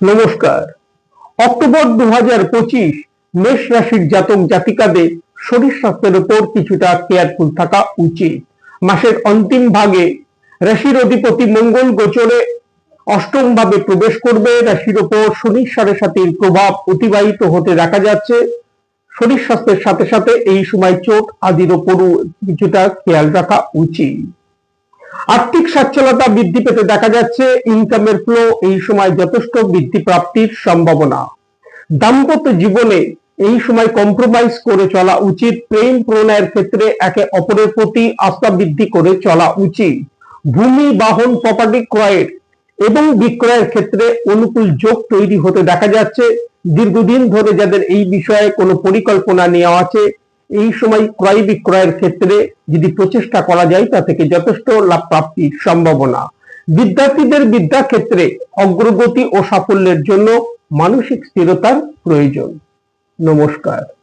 নমস্কার। অক্টোবর দু হাজার পঁচিশ মেষ রাশির জাতক জাতিকাদের শরীর স্বাস্থ্যের উপর কিছুটা কেয়ারফুল থাকা উচিত। মাসের অন্তিম ভাগে রাশির অধিপতি মঙ্গল গোচরে অষ্টম ভাবে প্রবেশ করবে। রাশির ওপর শনি সাড়ে সাতির প্রভাব অতিবাহিত হতে দেখা যাচ্ছে। শরীর স্বাস্থ্যের সাথে সাথে এই সময় চোখ আদির ওপরও কিছুটা খেয়াল রাখা উচিত। আর্থিক সচ্ছলতা বৃদ্ধি পেতে দেখা যাচ্ছে ইনকামের ফ্লো এই সময় যথেষ্ট বৃদ্ধি প্রাপ্তির সম্ভাবনা। দাম্পত্য জীবনে এই সময় কম্প্রোমাইজ করে চলা উচিত, প্রেম প্রণয়ের ক্ষেত্রে একে অপরের প্রতি আস্থা বৃদ্ধি করে চলা উচিত। ভূমি, বাহন প্রপার্টি ক্রয়ের এবং বিক্রয়ের ক্ষেত্রে অনুকূল যোগ তৈরি হতে দেখা যাচ্ছে। দীর্ঘদিন ধরে যাদের এই বিষয়ে কোনো পরিকল্পনা নেওয়া আছে এই সময় ক্রয় বিক্রয়ের ক্ষেত্রে যদি প্রচেষ্টা করা যায়, তা থেকে যথেষ্ট লাভ প্রাপ্তির সম্ভাবনা। বিদ্যার্থীদের বিদ্যা ক্ষেত্রে অগ্রগতি ও সাফল্যের জন্য মানসিক স্থিরতার প্রয়োজন। নমস্কার।